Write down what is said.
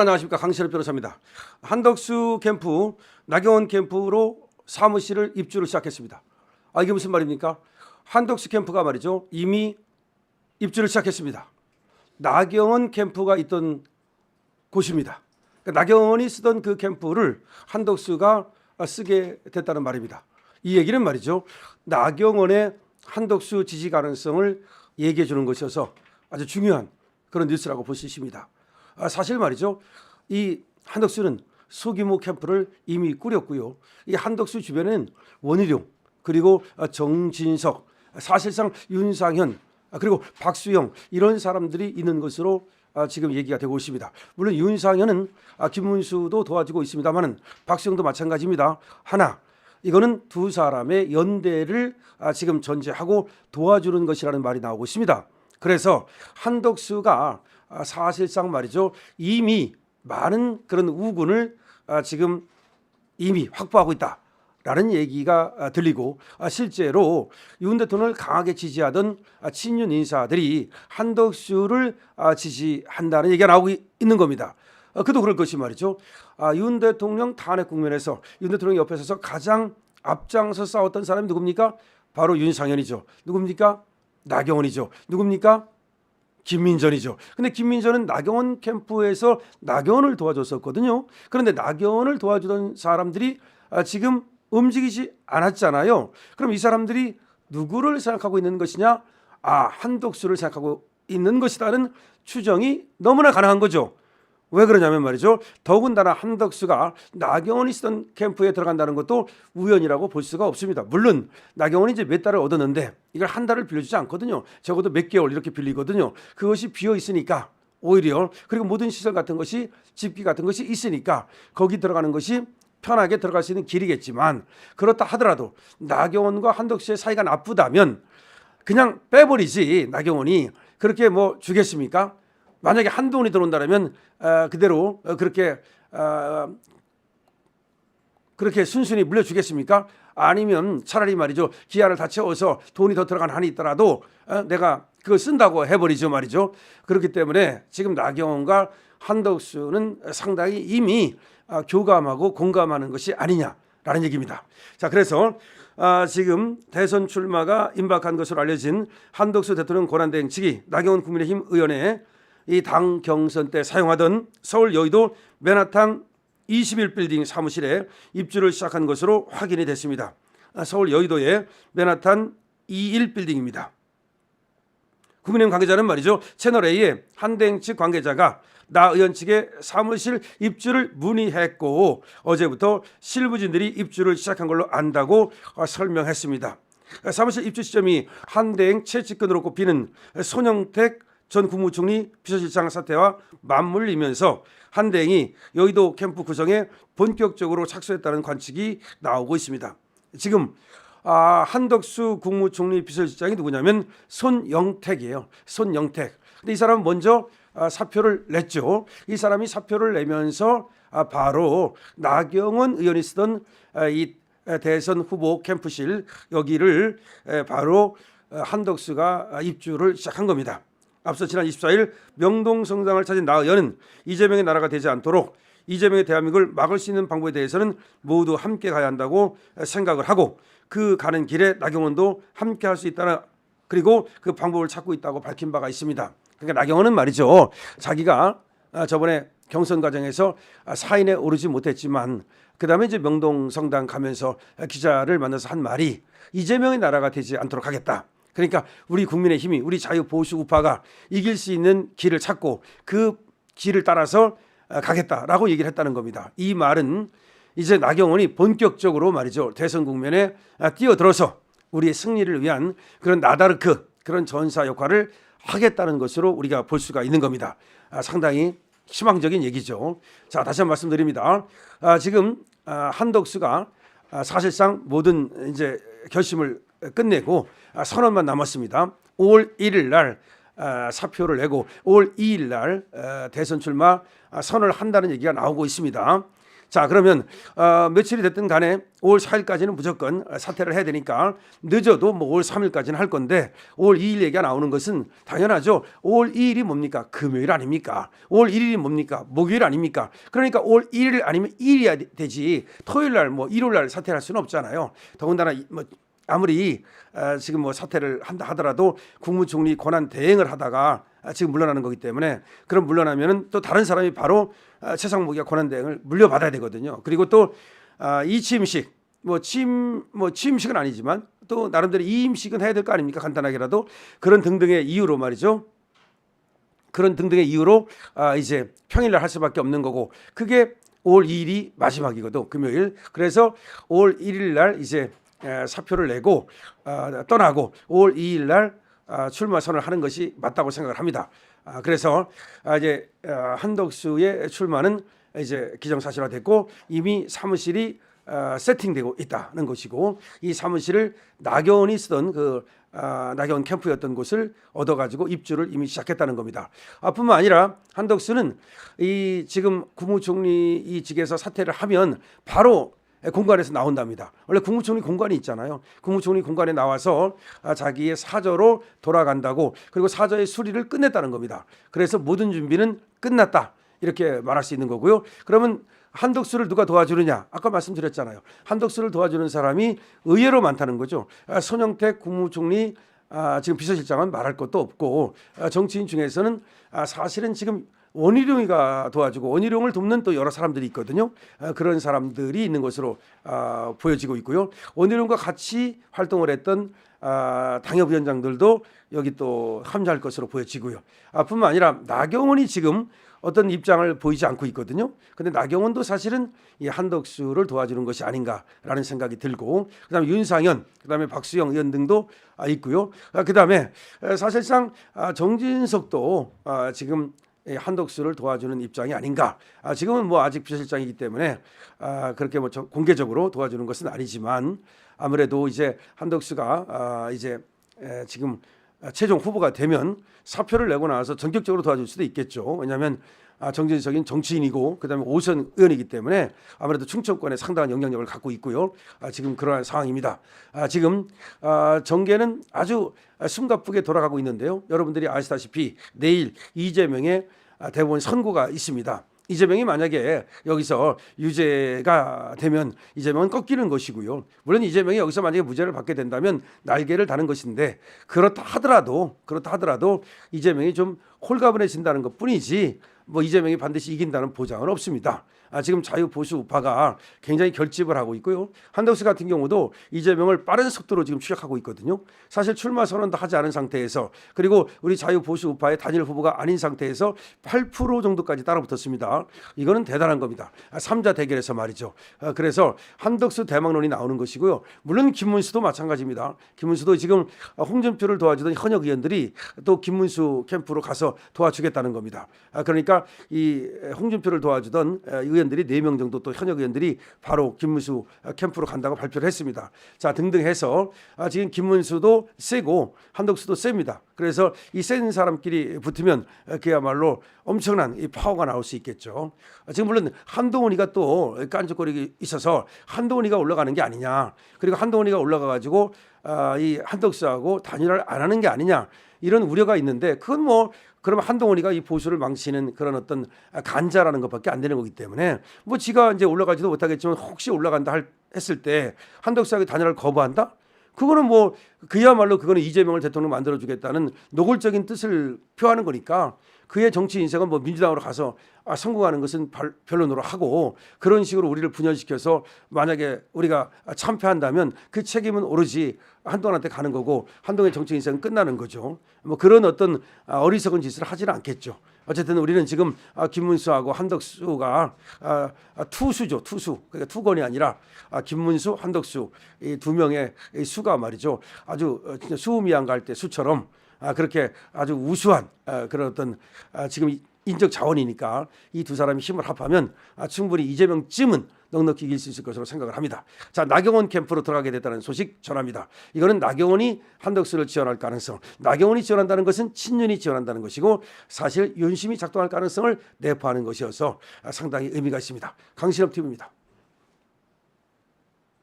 안녕하십니까 강철 변호사입니다. 한덕수 캠프 나경원 캠프로 사무실을 입주를 시작했습니다. 아 이게 무슨 말입니까? 한덕수 캠프가 말이죠 이미 입주를 시작했습니다. 나경원 캠프가 있던 곳입니다. 그러니까 나경원이 쓰던 그 캠프를 한덕수가 쓰게 됐다는 말입니다. 이 얘기는 말이죠 나경원의 한덕수 지지 가능성을 얘기해 주는 것이어서 아주 중요한 그런 뉴스라고 볼 수 있습니다. 아, 사실 말이죠. 이 한덕수는 소규모 캠프를 이미 꾸렸고요. 이 한덕수 주변에는 원희룡 그리고 아, 정진석 사실상 윤상현 아, 그리고 박수영 이런 사람들이 있는 것으로 아, 지금 얘기가 되고 있습니다. 물론 윤상현은 아, 김문수도 도와주고 있습니다만은 박수영도 마찬가지입니다. 하나 이거는 두 사람의 연대를 아, 지금 전제하고 도와주는 것이라는 말이 나오고 있습니다. 그래서 한덕수가 아, 사실상 말이죠 이미 많은 그런 우군을 아, 지금 이미 확보하고 있다 라는 얘기가 아, 들리고 아, 실제로 윤 대통령을 강하게 지지하던 아, 친윤 인사들이 한덕수를 아, 지지한다는 얘기가 나오고 이- 있는 겁니다. 어, 그도 그럴 것이 말이죠. 아, 윤 대통령 탄핵 국면에서 윤 대통령 옆에 서서 가장 앞장서 싸웠던 사람이 누굽니까? 바로 윤상현이죠. 누굽니까? 나경원이죠. 누굽니까? 김민전이죠. 근데 김민전은 나경원 캠프에서 나경원을 도와줬었거든요. 그런데 나경원을 도와주던 사람들이 아, 지금 움직이지 않았잖아요. 그럼 이 사람들이 누구를 생각하고 있는 것이냐? 아, 한독수를 생각하고 있는 것이다는 추정이 너무나 가능한 거죠. 왜 그러냐면 말이죠. 더군다나 한덕수가 나경원이 쓰던 캠프에 들어간다는 것도 우연이라고 볼 수가 없습니다. 물론 나경원이 이제 몇 달을 얻었는데 이걸 한 달을 빌려주지 않거든요. 적어도 몇 개월 이렇게 빌리거든요. 그것이 비어 있으니까 오히려 그리고 모든 시설 같은 것이 집기 같은 것이 있으니까 거기 들어가는 것이 편하게 들어갈 수 있는 길이겠지만 그렇다 하더라도 나경원과 한덕수의 사이가 나쁘다면 그냥 빼버리지 나경원이 그렇게 뭐 주겠습니까? 만약에 한동훈이 들어온다면 어, 그대로 어, 그렇게 어, 그렇게 순순히 물려주겠습니까? 아니면 차라리 말이죠 기한을 다 채워서 돈이 더 들어간 한이 있더라도 어, 내가 그거 쓴다고 해버리죠 말이죠. 그렇기 때문에 지금 나경원과 한덕수는 상당히 이미 아, 교감하고 공감하는 것이 아니냐라는 얘기입니다. 자 그래서 아, 지금 대선 출마가 임박한 것으로 알려진 한덕수 대통령 권한대행 측이 나경원 국민의힘 의원의 이 당 경선 때 사용하던 서울 여의도 맨하탄 21빌딩 사무실에 입주를 시작한 것으로 확인이 됐습니다. 아, 서울 여의도의 맨하탄 21빌딩입니다. 국민의힘 관계자는 말이죠. 채널 A의 한대행 측 관계자가 나 의원 측의 사무실 입주를 문의했고 어제부터 실무진들이 입주를 시작한 걸로 안다고 어, 설명했습니다. 사무실 입주 시점이 한대행 최측근으로 꼽히는 손영택 전 국무총리 비서실장 사태와 맞물리면서 한대행이 여의도 캠프 구성에 본격적으로 착수했다는 관측이 나오고 있습니다. 지금 아, 한덕수 국무총리 비서실장이 누구냐면 손영택이에요. 손영택. 근데 이 사람은 먼저 아, 사표를 냈죠. 이 사람이 사표를 내면서 아, 바로 나경원 의원이 쓰던 아, 이 대선 후보 캠프실 여기를 에, 바로 어, 한덕수가 아, 입주를 시작한 겁니다. 앞서 지난 24일 명동 성당을 찾은 나 의원은 이재명의 나라가 되지 않도록 이재명의 대한민국을 막을 수 있는 방법에 대해서는 모두 함께 가야 한다고 생각을 하고 그 가는 길에 나경원도 함께 할 수 있다는 그리고 그 방법을 찾고 있다고 밝힌 바가 있습니다. 그러니까 나경원은 말이죠. 자기가 아, 저번에 경선 과정에서 아, 사인에 오르지 못했지만 그다음에 이제 명동 성당 가면서 기자를 만나서 한 말이 이재명의 나라가 되지 않도록 하겠다. 그러니까 우리 국민의 힘이 우리 자유 보수 우파가 이길 수 있는 길을 찾고 그 길을 따라서 아, 가겠다라고 얘기를 했다는 겁니다. 이 말은 이제 나경원이 본격적으로 말이죠 대선 국면에 아, 뛰어들어서 우리의 승리를 위한 그런 나다르크 그런 전사 역할을 하겠다는 것으로 우리가 볼 수가 있는 겁니다. 아, 상당히 희망적인 얘기죠. 자 다시 한 번 말씀드립니다. 아, 지금 아, 한덕수가 아, 사실상 모든 이제 결심을 끝내고 아, 선언만 남았습니다. 5월 1일 날 아, 사표를 내고 5월 2일 날 아, 대선 출마 아, 선언을 한다는 얘기가 나오고 있습니다. 자 그러면 어, 며칠이 됐든 간에 5월 4일까지는 무조건 사퇴를 해야 되니까 늦어도 뭐 5월 3일까지는 할 건데 5월 2일 얘기가 나오는 것은 당연하죠. 5월 2일이 뭡니까? 금요일 아닙니까? 5월 1일이 뭡니까? 목요일 아닙니까? 그러니까 5월 1일 아니면 2일이야 되지 토요일 날 뭐 일요일 날 사퇴할 수는 없잖아요. 더군다나 이- 뭐 아무리 어, 지금 뭐 사퇴를 한다 하더라도 국무총리 권한 대행을 하다가 아, 지금 물러나는 거기 때문에 그럼 물러나면은 또 다른 사람이 바로 아, 최상무기가 권한 대행을 물려받아야 되거든요. 그리고 또 아, 이취임식 뭐 취임 뭐 취임식은 아니지만 또 나름대로 이임식은 해야 될 거 아닙니까 간단하게라도 그런 등등의 이유로 말이죠. 그런 등등의 이유로 아, 이제 평일날 할 수밖에 없는 거고 그게 5월 2일이 마지막이거든 금요일. 그래서 5월 1일 날 이제 에, 사표를 내고 아, 떠나고 5월 2일 날 아, 출마 선언을 하는 것이 맞다고 생각을 합니다. 아, 그래서 아, 이제 아, 한덕수의 출마는 이제 기정사실화됐고 이미 사무실이 어, 세팅되고 있다는 것이고 이 사무실을 나경원이 쓰던 그 아, 나경원 캠프였던 곳을 얻어가지고 입주를 이미 시작했다는 겁니다. 아, 뿐만 아니라 한덕수는 이 지금 국무총리 이 직에서 사퇴를 하면 바로 공관에서 나온답니다. 원래 국무총리 공관이 있잖아요. 국무총리 공관에 나와서 아, 자기의 사저로 돌아간다고 그리고 사저의 수리를 끝냈다는 겁니다. 그래서 모든 준비는 끝났다. 이렇게 말할 수 있는 거고요. 그러면 한덕수를 누가 도와주느냐? 아까 말씀드렸잖아요. 한덕수를 도와주는 사람이 의외로 많다는 거죠. 아, 손영택 국무총리 아, 지금 비서실장은 말할 것도 없고 아, 정치인 중에서는 아, 사실은 지금 원희룡이가 도와주고 원희룡을 돕는 또 여러 사람들이 있거든요. 아, 그런 사람들이 있는 것으로 아, 보여지고 있고요. 원희룡과 같이 활동을 했던 아, 당협위원장들도 여기 또 합류할 것으로 보여지고요. 아, 뿐만 아니라 나경원이 지금 어떤 입장을 보이지 않고 있거든요. 근데 나경원도 사실은 이 한덕수를 도와주는 것이 아닌가라는 생각이 들고 그다음에 윤상현, 그다음에 박수영 의원 등도 아, 있고요. 아, 그다음에 에, 사실상 아, 정진석도 아, 지금 이 한덕수를 도와주는 입장이 아닌가. 아, 지금은 뭐 아직 비서실장이기 때문에 아, 그렇게 뭐 저- 공개적으로 도와주는 것은 아니지만 아무래도 이제 한덕수가 아, 이제 에, 지금 최종 후보가 되면 사표를 내고 나서 전격적으로 도와줄 수도 있겠죠. 왜냐하면 아, 정진석인 정치인이고 그다음에 오선 의원이기 때문에 아무래도 충청권에 상당한 영향력을 갖고 있고요. 아, 지금 그러한 상황입니다. 아, 지금 아, 정계는 아주 숨가쁘게 돌아가고 있는데요. 여러분들이 아시다시피 내일 이재명의 아, 대법원 선고가 있습니다. 이재명이 만약에 여기서 유죄가 되면 이재명은 꺾이는 것이고요. 물론 이재명이 여기서 만약에 무죄를 받게 된다면 날개를 다는 것인데 그렇다 하더라도 그렇다 하더라도 이재명이 좀 홀가분해진다는 것뿐이지 뭐 이재명이 반드시 이긴다는 보장은 없습니다. 아, 지금 자유 보수 우파가 굉장히 결집을 하고 있고요. 한덕수 같은 경우도 이재명을 빠른 속도로 지금 추격하고 있거든요. 사실 출마 선언도 하지 않은 상태에서 그리고 우리 자유 보수 우파의 단일 후보가 아닌 상태에서 8% 정도까지 따라붙었습니다. 이거는 대단한 겁니다. 아, 삼자 대결에서 말이죠. 아, 그래서 한덕수 대망론이 나오는 것이고요. 물론 김문수도 마찬가지입니다. 김문수도 지금 홍준표를 도와주던 현역 의원들이 또 김문수 캠프로 가서 도와주겠다는 겁니다. 아, 그러니까 이 홍준표를 도와주던 에, 의원들이 네명 정도 또 현역 의원들이 바로 김문수 캠프로 간다고 발표를 했습니다. 자 등등 해서 아, 지금 김문수도 세고 한덕수도 셉니다. 그래서 이 센 사람끼리 붙으면 에, 그야말로 엄청난 이 파워가 나올 수 있겠죠. 아, 지금 물론 한동훈이가 또 깐죽거리기 있어서 한동훈이가 올라가는 게 아니냐. 그리고 한동훈이가 올라가 가지고 아, 이 한덕수하고 단일화를 안 하는 게 아니냐. 이런 우려가 있는데 그건 뭐 그러면 한동훈이가 이 보수를 망치는 그런 어떤 간자라는 것밖에 안 되는 거기 때문에 뭐 지가 이제 올라가지도 못하겠지만 혹시 올라간다 할, 했을 때 한덕수하고 단일화를 거부한다? 그거는 뭐 그야말로 그거는 이재명을 대통령 만들어 주겠다는 노골적인 뜻을 표하는 거니까 그의 정치 인생은 뭐 민주당으로 가서 아, 성공하는 것은 발- 변론으로 하고 그런 식으로 우리를 분열시켜서 만약에 우리가 참패한다면 그 책임은 오로지 한동훈한테 가는 거고 한동훈의 정치 인생은 끝나는 거죠. 뭐 그런 어떤 아, 어리석은 짓을 하지는 않겠죠. 어쨌든 우리는 지금 아, 김문수하고 한덕수가 아, 아, 투수죠, 투수. 그러니까 투건이 아니라 아, 김문수, 한덕수 이 두 명의 이 수가 말이죠. 아주 어, 진짜 수미양 갈 때 수처럼 아, 그렇게 아주 우수한 아, 그런 어떤 아, 지금 이- 인적 자원이니까 이 두 사람이 힘을 합하면 아, 충분히 이재명쯤은 넉넉히 이길 수 있을 것으로 생각을 합니다. 자 나경원 캠프로 들어가게 됐다는 소식 전합니다. 이거는 나경원이 한덕수를 지원할 가능성, 나경원이 지원한다는 것은 친윤이 지원한다는 것이고 사실 윤심이 작동할 가능성을 내포하는 것이어서 아, 상당히 의미가 있습니다. 강신업 TV입니다.